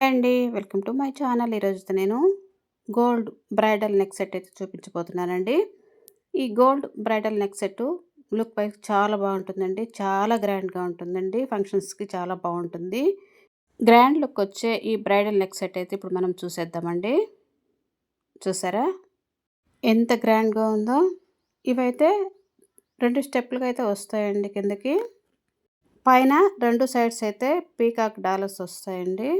అండి. Welcome to my channel. ఈరోజు నేను గోల్డ్ బ్రైడల్ నెక్ సెట్ అయితే చూపించబోతున్నానండి. ఈ gold bridal neck set look పై చాలా బాగుంటుందండి. చాలా గ్రాండ్గా ఉంటుందండి. ఫంక్షన్స్కి చాలా బాగుంటుంది. గ్రాండ్ లుక్ వచ్చే ఈ బ్రైడల్ నెక్ సెట్ అయితే ఇప్పుడు మనం చూసేద్దామండి. చూసారా? ఎంత గ్రాండ్గా ఉందో. ఇవైతే రెండు స్టెప్లుగా అయితే వస్తాయండి కిందకి. పైన రెండు సైడ్స్ అయితే పీకాక్ డాలర్స్ వస్తాయండి.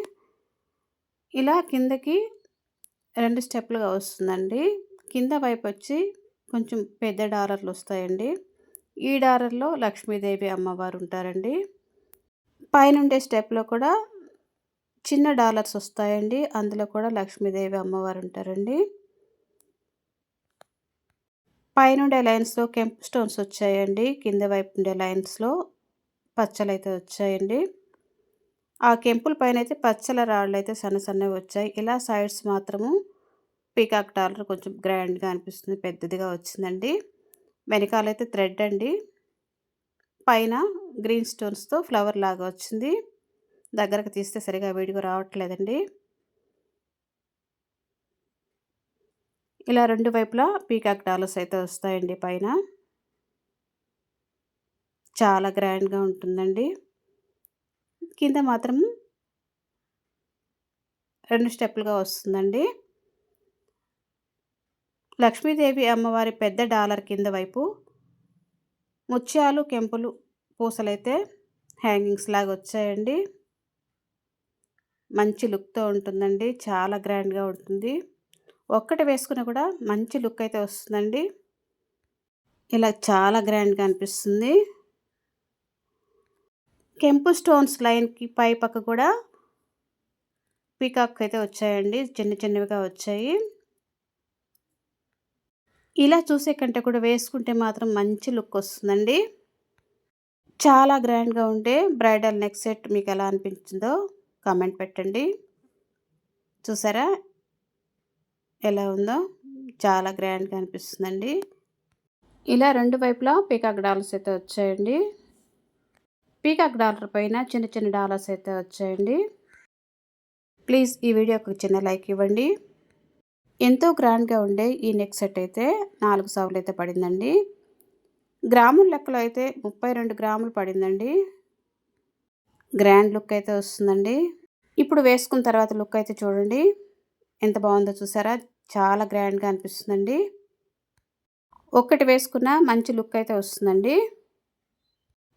ఇలా కిందకి రెండు స్టెప్లుగా వస్తుందండి. కింద వైపు వచ్చి కొంచెం పెద్ద డాలర్లు వస్తాయండి. ఈ డాలర్లో లక్ష్మీదేవి అమ్మవారు ఉంటారండి. పైనుండే స్టెప్లో కూడా చిన్న డాలర్స్ వస్తాయండి. అందులో కూడా లక్ష్మీదేవి అమ్మవారు ఉంటారండి. పైనుండే లైన్స్లో కెంప్ స్టోన్స్ వచ్చాయండి. కింద వైపు ఉండే లైన్స్లో పచ్చలు అయితే వచ్చాయండి. ఆ కెంపుల పైన అయితే పచ్చల రాళ్ళు అయితే సన్న సన్నవి వచ్చాయి. ఇలా సైడ్స్ మాత్రము పీకాక్ డాలర్ కొంచెం గ్రాండ్గా అనిపిస్తుంది పెద్దదిగా వచ్చిందండి. వెనకాలైతే థ్రెడ్ అండి. పైన గ్రీన్ స్టోన్స్తో ఫ్లవర్ లాగా వచ్చింది. దగ్గరకు తీస్తే సరిగా వీడియో రావట్లేదండి. ఇలా రెండు వైపులా పీకాక్ డాలర్స్ అయితే వస్తాయండి పైన. చాలా గ్రాండ్గా ఉంటుందండి. కింద మాత్రం రెండు స్టెప్పులుగా వస్తుందండి. లక్ష్మీదేవి అమ్మవారి పెద్ద డాలర్ కింద వైపు ముత్యాలు కెంపులు పూసలైతే హ్యాంగింగ్స్ లాగా వచ్చాయండి. మంచి లుక్తో ఉంటుందండి. చాలా గ్రాండ్గా ఉంటుంది. ఒక్కటి వేసుకుని కూడా మంచి లుక్ అయితే వస్తుందండి. ఇలా చాలా గ్రాండ్గా అనిపిస్తుంది. కెంపు స్టోన్స్ లైన్కి పై పక్క కూడా పీకాక్ అయితే వచ్చాయండి. చిన్న చిన్నవిగా వచ్చాయి. ఇలా చూసే కంటే కూడా వేసుకుంటే మాత్రం మంచి లుక్ వస్తుందండి. చాలా గ్రాండ్గా ఉండే బ్రైడల్ నెక్ సెట్ మీకు ఎలా అనిపించిందో కామెంట్ పెట్టండి. చూసారా? ఎలా ఉందో చాలా గ్రాండ్గా అనిపిస్తుందండి. ఇలా రెండు వైపులా పీకాక్ డాల్స్ అయితే వచ్చాయండి. పీకాక్ డాలర్ పైన చిన్న చిన్న డాలర్స్ అయితే వచ్చాయండి. ప్లీజ్ ఈ వీడియోకి చిన్న లైక్ ఇవ్వండి. ఎంతో గ్రాండ్గా ఉండే ఈ నెక్ సెట్ అయితే నాలుగు సార్లు అయితే పడిందండి. గ్రాముల లెక్కలో అయితే ముప్పై రెండు గ్రాములు పడిందండి. గ్రాండ్ లుక్ అయితే వస్తుందండి. ఇప్పుడు వేసుకున్న తర్వాత లుక్ అయితే చూడండి. ఎంత బాగుందో చూసారా? చాలా గ్రాండ్గా అనిపిస్తుందండి. ఒక్కటి వేసుకున్న మంచి లుక్ అయితే వస్తుందండి.